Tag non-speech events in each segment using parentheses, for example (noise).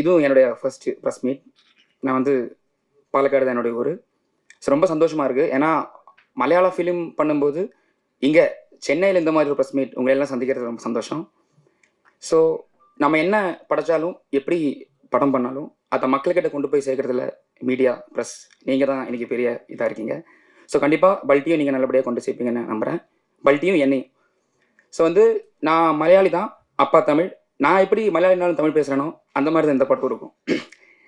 இதுவும் என்னுடைய first press meet நான் வந்து பாலக்காடு தான் என்னுடைய ஊர். ஸோ ரொம்ப சந்தோஷமாக இருக்குது ஏன்னா மலையாள ஃபிலிம் பண்ணும்போது இங்கே சென்னையில் இந்த மாதிரி ஒரு ப்ரெஸ் மீட் உங்களையெல்லாம் சந்திக்கிறது ரொம்ப சந்தோஷம். ஸோ நம்ம என்ன படைச்சாலும் எப்படி படம் பண்ணாலும் அதை மக்கள்கிட்ட கொண்டு போய் சேர்க்கறதுல மீடியா ப்ரெஸ் நீங்கள் தான் இன்றைக்கி பெரிய இதாக இருக்கீங்க. ஸோ கண்டிப்பாக பல்ட்டியும் நீங்கள் நல்லபடியாக கொண்டு சேர்ப்பீங்கன்னு நம்புகிறேன் பல்ட்டியும் என்னையும். ஸோ வந்து நான் மலையாளி தான் அப்பா தமிழ் நான் எப்படி மலையாளினாலும் தமிழ் பேசுகிறேனோ அந்த மாதிரி தான் இந்த படம் இருக்கும்.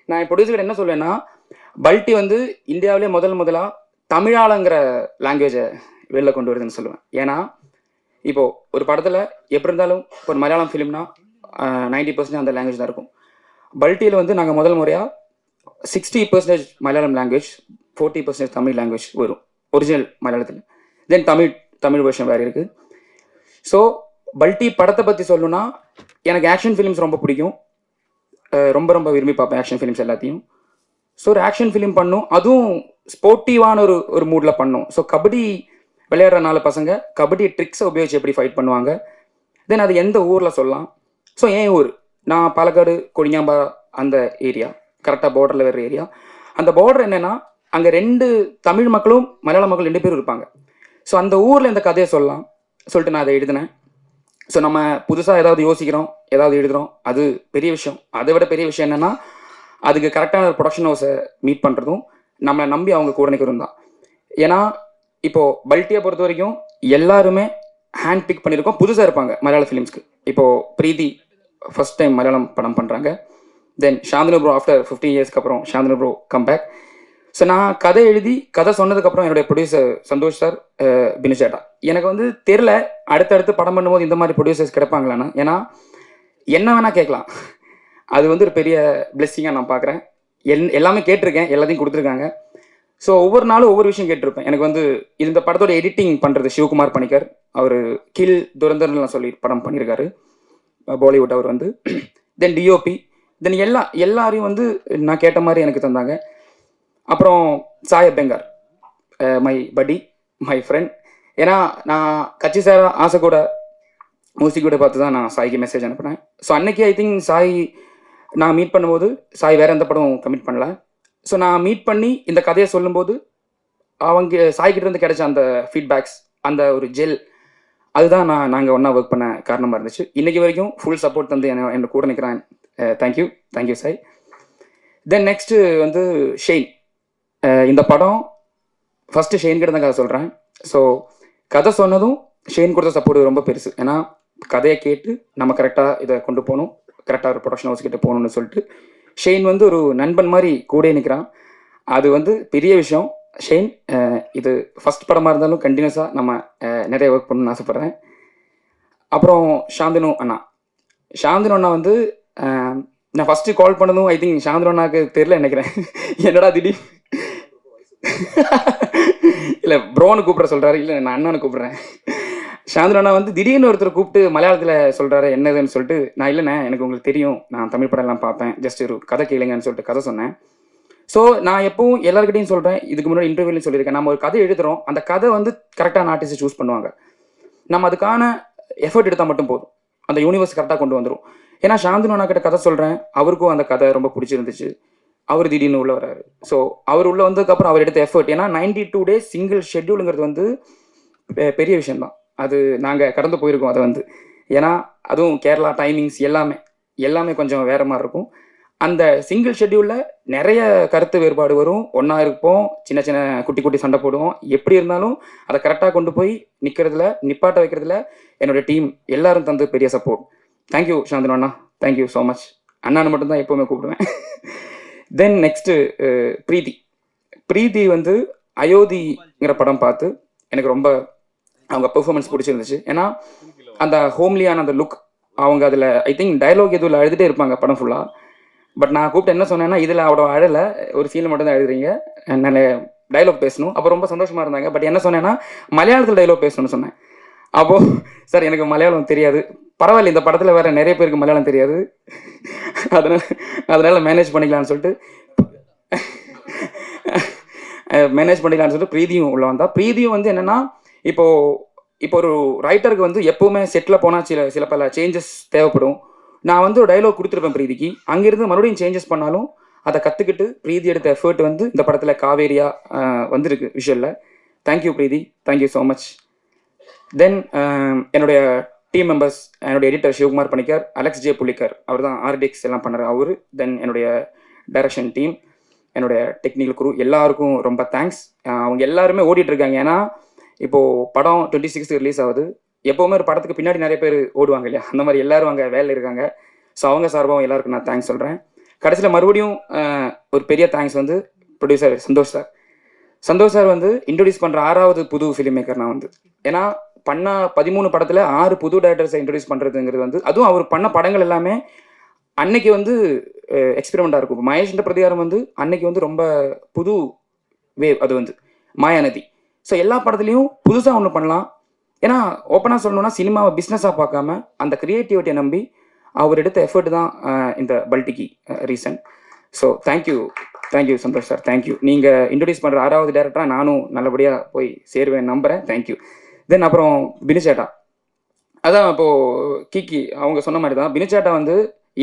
நான் ப்ரொடியூசர் என்ன சொல்வேன்னா பல்ட்டி வந்து இந்தியாவிலே முதல் முதலாக தமிழாளங்கிற லாங்குவேஜை வெளில கொண்டு வருதுன்னு சொல்லுவேன். ஏன்னா இப்போ ஒரு படத்தில் எப்படி இருந்தாலும் ஒரு மலையாளம் ஃபிலிம்னா நைன்டி பர்சன்டேஜ் அந்த லாங்குவேஜ் தான் இருக்கும். பல்ட்டியில் வந்து நாங்கள் முதல் முறையாக sixty percentage Malayalam language forty percentage Tamil language வரும். ஒரிஜினல் மலையாளத்தில். தென் தமிழ் தமிழ் வருஷம் வேறு இருக்குது ஸோ பல்டி படத்தை பற்றி சொல்லணும்னா எனக்கு ஆக்ஷன் ஃபிலிம்ஸ் ரொம்ப பிடிக்கும். ரொம்ப ரொம்ப விரும்பி பார்ப்பேன் ஆக்ஷன் ஃபிலிம்ஸ் எல்லாத்தையும். ஸோ ஒரு ஆக்ஷன் ஃபிலிம் பண்ணும். அதுவும் ஸ்போர்ட்டிவான ஒரு ஒரு மூடில் பண்ணும். ஸோ கபடி விளையாடுற நாலு பசங்க கபடி ட்ரிக்ஸை உபயோகிச்சு எப்படி ஃபைட் பண்ணுவாங்க? தென் அது எந்த ஊரில் சொல்லலாம்? ஸோ என் ஊர்? நான் பாலக்காடு கொடிஞாம்பா அந்த ஏரியா கரெக்டாக பார்டரில் வர ஏரியா அந்த பார்டர் என்னென்னா அங்கே ரெண்டு தமிழ் மக்களும் மலையாள மக்கள் ரெண்டு பேரும் இருப்பாங்க. ஸோ அந்த ஊரில் இந்த கதையை சொல்லலாம். சொல்லிட்டு நான் அதை எழுதினேன். ஸோ நம்ம புதுசாக ஏதாவது யோசிக்கிறோம் ஏதாவது எழுதுகிறோம் அது பெரிய விஷயம். அதை விட பெரிய விஷயம் என்னென்னா அதுக்கு கரெக்டான ஒரு ப்ரொடக்ஷன் ஹவுஸை மீட் பண்ணுறதும் நம்மளை நம்பி அவங்க கூட நிற்கிறதும் தான். ஏன்னா இப்போது பல்ட்டியை பொறுத்த வரைக்கும் எல்லாருமே ஹேண்ட் பிக் பண்ணியிருக்கோம் புதுசாக இருப்பாங்க மலையாள ஃபிலிம்ஸ்க்கு இப்போது பிரீதி ஃபர்ஸ்ட் டைம் மலையாளம் படம் பண்ணுறாங்க then Shanthanu bro after fifteen இயர்ஸ்க்கு அப்புறம் சாந்தனு ப்ரோ கம்பேக் ஸோ நான் கதை எழுதி கதை சொன்னதுக்கப்புறம் என்னுடைய ப்ரொடியூசர் சந்தோஷ் சார் பினிஷேட்டா எனக்கு வந்து தெரில அடுத்தடுத்து படம் பண்ணும்போது இந்த மாதிரி ப்ரொடியூசர்ஸ் கிடைப்பாங்களான்னு. ஏன்னா என்ன வேணால் கேட்கலாம். அது வந்து ஒரு பெரிய பிளெஸ்ஸிங்காக நான் பார்க்குறேன். எல் எல்லாமே கேட்டிருக்கேன் எல்லாத்தையும் கொடுத்துருக்காங்க. ஸோ ஒவ்வொரு நாளும் ஒவ்வொரு விஷயம் கேட்டிருப்பேன். எனக்கு வந்து இந்த படத்தோட எடிட்டிங் பண்ணுறது சிவகுமார் பணிக்கர். அவர் கில் துரந்தர்லாம் சொல்லி படம் பண்ணியிருக்காரு பாலிவுட் அவர் வந்து. தென் டிஓபி தென் எல்லா எல்லாரையும் வந்து நான் கேட்ட மாதிரி எனக்கு தந்தாங்க. அப்புறம் சாய பெங்கார் மை படி மை ஃப்ரெண்ட் ஏன்னா நான் கட்சி சார் ஆசை கூட மூசி கூட பார்த்து தான் நான் சாய்க்கு மெசேஜ் அனுப்புனேன். ஸோ அன்னைக்கு ஐ திங்க் சாய் நான் மீட் பண்ணும்போது சாய் வேற எந்த படம் கமிட் பண்ணல. ஸோ நான் மீட் பண்ணி இந்த கதையை சொல்லும்போது அவங்க சாய்கிட்ட இருந்து கிடைச்ச அந்த ஃபீட்பேக்ஸ் அந்த ஒரு ஜெல் அதுதான் நான் நாங்கள் ஒன்றா ஒர்க் பண்ண காரணமாக இருந்துச்சு. இன்னைக்கு வரைக்கும் ஃபுல் சப்போர்ட் தந்து என்ன என்ன கூட நிற்கிறேன் thank you thank you Sai. Then next வந்து ஷெயின் இந்த படம் ஃபஸ்ட்டு ஷெயின் கிட்ட தான் கதை சொல்கிறேன் ஸோ கதை சொன்னதும் ஷெயின் கொடுத்த சப்போர்ட் ரொம்ப பெருசு. ஏன்னா கதையை கேட்டு நம்ம கரெக்டாக இதை கொண்டு போகணும். கரெக்டாக ஒரு ப்ரொடக்ஷன் ஹவுஸ் கிட்ட போகணும்னு சொல்லிட்டு ஷெயின் வந்து ஒரு நண்பன் மாதிரி கூட நிற்கிறான் அது வந்து பெரிய விஷயம். ஷெயின் இது ஃபஸ்ட் படமாக இருந்தாலும் கண்டினியூஸாக நம்ம நிறைய ஒர்க் பண்ணணும்னு ஆசைப்பட்றேன். அப்புறம் சாந்தனு அண்ணா. சாந்தனு அண்ணா வந்து நான் ஃபஸ்ட்டு கால் பண்ணதும் ஐ திங்க் சாந்தனு அண்ணாவுக்கு தெரில நினைக்கிறேன். (laughs) என்னடா திடீர் இல்லை ப்ரோன்னு கூப்பிட சொல்கிறாரு இல்லை நான் அண்ணனை கூப்பிட்றேன். சாந்தனு அண்ணா வந்து திடீர்னு ஒருத்தர் கூப்பிட்டு மலையாளத்தில் சொல்கிறாரு என்னதுன்னு சொல்லிட்டு நான் இல்லைண்ணே எனக்கு உங்களுக்கு தெரியும். நான் தமிழ் படம்லாம் பார்ப்பேன் ஜஸ்ட் ஒரு கதை கேளுங்கன்னு சொல்லிட்டு கதை சொன்னேன். ஸோ நான் எப்பவும் எல்லாருக்கிட்டையும் சொல்கிறேன் இதுக்கு முன்னாடி இன்டர்வியூலையும் சொல்லியிருக்கேன். நம்ம ஒரு கதை எழுதுறோம். அந்த கதை வந்து கரெக்டான ஆர்டிஸ்ட் சூஸ் பண்ணுவாங்க. நம்ம அதுக்கான எஃபர்ட் எடுத்தால் மட்டும் போதும். அந்த யூனிவர்ஸ் கரெக்டாக கொண்டு வந்துடும் ஏன்னா சாந்தனு கிட்ட கதை சொல்கிறேன் அவருக்கும் அந்த கதை ரொம்ப பிடிச்சிருந்துச்சு. அவர் திடீர்னு உள்ள வராரு ஸோ அவர் உள்ள வந்ததுக்கப்புறம் அவர் எடுத்த எஃபர்ட் ஏன்னா நைன்டி டூ டேஸ் சிங்கிள் ஷெட்யூலுங்கிறது வந்து பெரிய விஷயம் தான் அது நாங்கள் கடந்து போயிருக்கோம் அதை வந்து. ஏன்னா அதுவும் கேரளா டைமிங்ஸ் எல்லாமே எல்லாமே கொஞ்சம் வேற மாதிரி இருக்கும். அந்த சிங்கிள் ஷெட்யூலில் நிறைய கருத்து வேறுபாடு வரும். ஒன்றா இருப்போம் சின்ன சின்ன குட்டி குட்டி சண்டை போடுவோம். எப்படி இருந்தாலும் அதை கரெக்டாக கொண்டு போய் நிற்கிறதுல நிப்பாட்ட வைக்கிறதுல என்னோட டீம் எல்லாரும் தந்து பெரிய சப்போர்ட் தேங்க்யூ சாந்தனு அண்ணா. தேங்க்யூ ஸோ மச் அண்ணான்னு மட்டும்தான் எப்போவுமே கூப்பிடுவேன். தென் நெக்ஸ்ட்டு பிரீதி பிரீதி வந்து அயோத்திங்கிற படம் பார்த்து எனக்கு ரொம்ப அவங்க பெர்ஃபார்மன்ஸ் பிடிச்சிருந்துச்சு. ஏன்னா அந்த ஹோம்லியான அந்த லுக் அவங்க அதில் ஐ திங்க் டயலாக் எதுவும் எழுதிட்டே இருப்பாங்க படம் ஃபுல்லாக பட் நான் கூப்பிட்டு என்ன சொன்னேன்னா இதில் அவட அழலை ஒரு சீனில் மட்டும் தான் எழுதுறீங்க நான் டைலாக் பேசணும். அப்போ ரொம்ப சந்தோஷமாக இருந்தாங்க. பட் என்ன சொன்னேன்னா மலையாளத்தில் டைலாக் பேசணும்னு சொன்னேன். அப்போது சார் எனக்கு மலையாளம் தெரியாது. பரவாயில்ல இந்த படத்தில் வேற நிறைய பேருக்கு மலையாளம் தெரியாது. அதனால அதனால மேனேஜ் பண்ணிக்கலாம்னு சொல்லிட்டு மேனேஜ் பண்ணிக்கலாம்னு சொல்லிட்டு பிரீதியும் உள்ள வந்தா. பிரீதியும் வந்து என்னன்னா இப்போ இப்போ ஒரு ரைட்டருக்கு வந்து எப்பவுமே செட்டில் போனால் சில சில பல சேஞ்சஸ் தேவைப்படும். நான் வந்து ஒரு டைலாக் கொடுத்துருப்பேன் பிரீதிக்கு. அங்கேருந்து மறுபடியும் சேஞ்சஸ் பண்ணாலும் அதை கற்றுக்கிட்டு பிரீதி எடுத்த எஃபர்ட் வந்து இந்த படத்தில் காவேரியா வந்திருக்கு விஷுவலில் thank you Preethi. Thank you so much then என்னுடைய டீம் மெம்பர்ஸ் என்னுடைய editor Sivakumar Panicker Alex J Pulikkar அவர் தான் ஆர்டிஎக்ஸ் எல்லாம் பண்ணுற அவர் தென் என்னுடைய டைரக்ஷன் டீம் என்னுடைய டெக்னிக்கல் குரூ எல்லாருக்கும் ரொம்ப தேங்க்ஸ் அவங்க எல்லாருமே ஓடிட்டுருக்காங்க ஏன்னா இப்போது படம் டுவெண்ட்டி சிக்ஸ் ரிலீஸ் ஆகுது. எப்போவுமே ஒரு படத்துக்கு பின்னாடி நிறைய பேர் ஓடுவாங்க இல்லையா? அந்த மாதிரி எல்லாரும் அங்கே வேலையில் இருக்காங்க. ஸோ அவங்க சார்பாகவும் எல்லாருக்கும் நான் தேங்க்ஸ் சொல்கிறேன் கடைசியில் மறுபடியும் ஒரு பெரிய தேங்க்ஸ் வந்து producer Santhosh sir. Santhosh sir வந்து இன்ட்ரடியூஸ் பண்ணுற ஆறாவது புது ஃபிலிம் மேக்கர் நான் வந்து. ஏன்னா பண்ண பதிமூணு படத்தில் ஆறு புது டேரக்டர்ஸை இன்ட்ரடியூஸ் பண்ணுறதுங்கிறது வந்து அதுவும் அவர் பண்ண படங்கள் எல்லாமே அன்னைக்கு வந்து எக்ஸ்பெரிமெண்ட்டாக இருக்கும். மகேஷ்ன்ற பிரதிகாரம் வந்து அன்னைக்கு வந்து ரொம்ப புது வேவ் அது வந்து மாயாநதி ஸோ எல்லா படத்துலையும் புதுசாக ஒன்று பண்ணலாம். ஏன்னா ஓப்பனாக சொல்லணும்னா சினிமாவை பிஸ்னஸாக பார்க்காம அந்த க்ரியேட்டிவிட்டியை நம்பி அவர் எடுத்த எஃபர்ட் தான் இந்த பல்டிக்கு reason so thank you thank you Santhosh sir thank you நீங்கள் இன்ட்ரடியூஸ் பண்ணுற ஆறாவது டேரக்டராக நானும் நல்லபடியாக போய் சேருவேன் நம்புகிறேன் தேங்க்யூ தென் அப்புறம் பினிச்சேட்டா. அதான் இப்போது கிக்கி அவங்க சொன்ன மாதிரி தான் பினிச்சேட்டா வந்து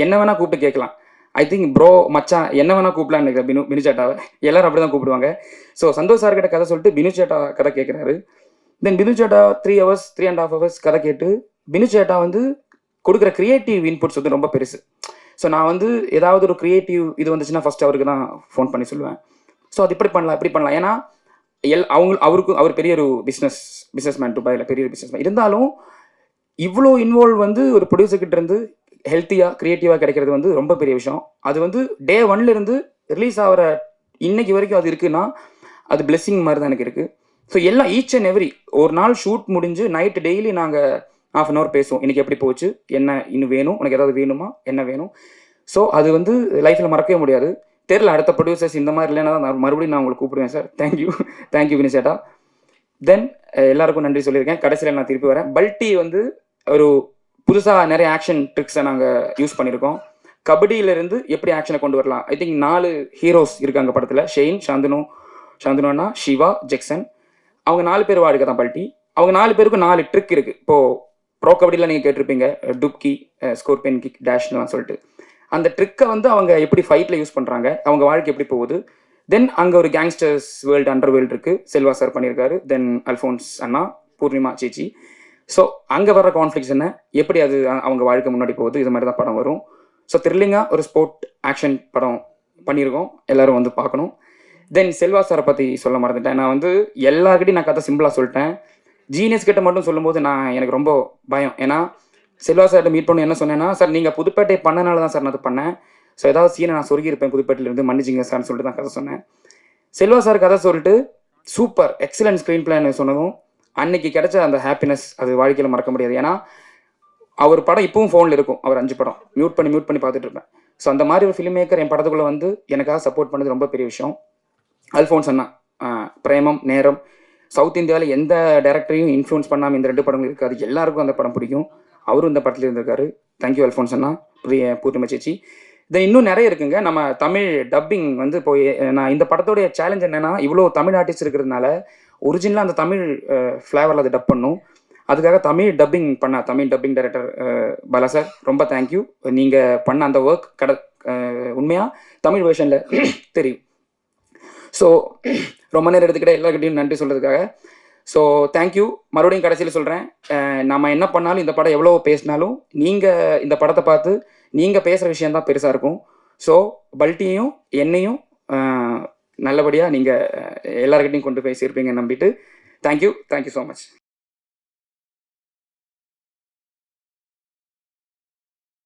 என்ன வேணால் கூப்பிட்டு கேட்கலாம். ஐ திங்க் ப்ரோ மச்சான் என்ன வேணால் கூப்பிடலான்னு நினைக்கிறேன் பினு பினிச்சேட்டாவை. எல்லாரும் அப்படி தான் கூப்பிடுவாங்க. ஸோ சந்தோஷ் சார் கிட்ட கதை சொல்லிட்டு பினுச்சேட்டா கதை கேட்குறாரு. Then பினுச்சேட்டா three hours three and half hours கதை கேட்டு பினுச்சேட்டா வந்து கொடுக்குற கிரியேட்டிவ் இன்புட்ஸ் வந்து ரொம்ப பெருசு. ஸோ நான் வந்து ஏதாவது ஒரு கிரியேட்டிவ் இது வந்துச்சுன்னா ஃபர்ஸ்ட் அவருக்கு தான் ஃபோன் பண்ணி சொல்லுவேன். ஸோ அது இப்படி பண்ணலாம் இப்படி பண்ணலாம். ஏன்னா எல் அவங்க அவருக்கும் அவர் பெரிய ஒரு பிஸ்னஸ் பிஸ்னஸ் மேன் துபாயில் பெரிய ஒரு பிஸ்னஸ் மேன் இருந்தாலும் இவ்வளோ இன்வால்வ் வந்து ஒரு ப்ரொடியூசர்கிட்ட இருந்து ஹெல்த்தியாக க்ரியேட்டிவாக கிடைக்கிறது வந்து ரொம்ப பெரிய விஷயம். அது வந்து டே ஒன்லேருந்து ரிலீஸ் ஆகிற இன்னைக்கு வரைக்கும் அது இருக்குன்னா அது பிளெஸ்ஸிங் மாதிரி தான் எனக்கு இருக்குது ஸோ எல்லாம் ஈச் அண்ட் எவ்ரி ஒரு நாள் ஷூட் முடிஞ்சு நைட் டெய்லி நாங்கள் ஆஃப் அன் ஹவர் பேசுவோம். இன்னைக்கு எப்படி போச்சு? என்ன இன்னும் வேணும்? உனக்கு ஏதாவது வேணுமா? என்ன வேணும்? ஸோ அது வந்து லைஃப்பில் மறக்கவே முடியாது. தெரில அடுத்த ப்ரொடியூசர்ஸ் இந்த மாதிரி இல்லைன்னா தான் நான் மறுபடியும் நான் உங்களுக்கு கூப்பிடுவேன் sir thank you thank you வினிசேட்டா then எல்லாருக்கும் நன்றி சொல்லியிருக்கேன். கடைசியில் நான் திருப்பி வரேன். பல்டி வந்து ஒரு புதுசாக நிறைய ஆக்ஷன் ட்ரிக்ஸை நாங்கள் யூஸ் பண்ணியிருக்கோம். கபடியிலிருந்து எப்படி ஆக்ஷனை கொண்டு வரலாம்? ஐ திங்க் நாலு ஹீரோஸ் இருக்காங்க படத்தில். ஷெயின் சாந்தனு சாந்தனுன்னா சிவா ஜெக்சன் அவங்க நாலு பேர் வாடுக்க தான் பல்டி அவங்க நாலு பேருக்கும் நாலு ட்ரிக் இருக்குது இப்போது ப்ரோ கபடியில் நீங்கள் கேட்டிருப்பீங்க. டுப்கி ஸ்கோர்பியன் கிக் டேஷ்லாம் சொல்லிட்டு. அந்த ட்ரிக்கை வந்து அவங்க எப்படி ஃபைட்டில் யூஸ் பண்ணுறாங்க அவங்க வாழ்க்கை எப்படி போகுது. தென் அங்கே ஒரு கேங்ஸ்டர்ஸ் வேர்ல்டு அண்டர் வேர்ல்டு இருக்குது செல்வா சார் பண்ணியிருக்காரு. தென் அல்ஃபோன்ஸ் அண்ணா பூர்ணிமா சேச்சி ஸோ அங்கே வர கான்ஃப்ளிக்ஸ் என்ன? எப்படி அது அவங்க வாழ்க்கை முன்னாடி போகுது? இது மாதிரி தான் படம் வரும். ஸோ த்ரில்லிங்காக ஒரு ஸ்போர்ட் ஆக்ஷன் படம் பண்ணியிருக்கோம். எல்லோரும் வந்து பார்க்கணும். தென் செல்வா சாரை பற்றி சொல்ல மறந்துட்டேன். நான் வந்து எல்லாருக்கிட்டையும் நான் கதை சிம்பிளாக சொல்லிட்டேன். ஜீனியஸ் கிட்ட மட்டும் சொல்லும்போது நான் எனக்கு ரொம்ப பயம். ஏன்னா செல்வா சார்கிட்ட மீட் பண்ணி என்ன சொன்னேன்னா சார் நீங்கள் புதுப்பேட்டை பண்ணனால தான் சார் நான் அது பண்ணேன். ஸோ ஏதாவது சீனை நான் சொருகியிருப்பேன் புதுப்பேட்டையிலிருந்து மன்னிச்சிங்க சார்னு சொல்லிட்டு தான் கதை சொன்னேன். செல்வா சார் கதை சொல்லிட்டு சூப்பர் எக்ஸலன்ட் ஸ்க்ரீன் பிளான் சொன்னதும் அன்னைக்கு கிடைச்ச அந்த ஹாப்பினஸ் அது வாழ்க்கையில் மறக்க முடியாது. ஏன்னா அவர் படம் இப்பவும் ஃபோனில் இருக்கும் அவர் அஞ்சு படம். மியூட் பண்ணி மியூட் பண்ணி பார்த்துட்டு இருப்பேன். ஸோ அந்த மாதிரி ஒரு ஃபிலிம் மேக்கர் என் படத்துக்குள்ளே வந்து எனக்காக சப்போர்ட் பண்ணது ரொம்ப பெரிய விஷயம். அல்ஃபோன்ஸ் அண்ணா பிரேமம் நேரம். சவுத் இந்தியாவில் எந்த டேரக்டரையும் இன்ஃப்ளூன்ஸ் பண்ணாமல் இந்த ரெண்டு படங்கள் இருக்காது எல்லாருக்கும் அந்த படம் பிடிக்கும். அவரும் இந்த படத்தில் இருந்திருக்காரு. தேங்க்யூ அல்ஃபோன்ஸ் அண்ணா பிரிய பூர்ணிமா சேச்சி. தென் இன்னும் நிறைய இருக்குங்க. நம்ம தமிழ் டப்பிங் வந்து இப்போ நான் இந்த படத்தோடைய சேலஞ்ச் என்னென்னா இவ்வளோ தமிழ் ஆர்டிஸ்ட் இருக்கிறதுனால ஒரிஜினலாக அந்த தமிழ் ஃப்ளேவரில் அதை டப் பண்ணும். அதுக்காக தமிழ் டப்பிங் பண்ண Tamil dubbing director Bala sir ரொம்ப தேங்க்யூ நீங்கள் பண்ண அந்த ஒர்க் கட உண்மையாக தமிழ் வேர்ஷனில் தெரியும். ஸோ ரொம்ப நேரம் எடுத்துக்கிட்ட எல்லாருக்கிட்டையும் நன்றி சொல்கிறதுக்காக ஸோ தேங்க்யூ மறுபடியும் கடைசியில் சொல்கிறேன் நம்ம என்ன பண்ணாலும் இந்த படம் எவ்வளோ பேசினாலும் நீங்கள் இந்த படத்தை பார்த்து நீங்கள் பேசுகிற விஷயந்தான் பெருசாக இருக்கும். ஸோ பல்ட்டியையும் என்னையும் நல்லபடியாக நீங்கள் எல்லாருக்கிட்டையும் கொண்டு போய் சேர்ப்பீங்கன்னு நம்பிட்டு தேங்க்யூ தேங்க்யூ ஸோ மச்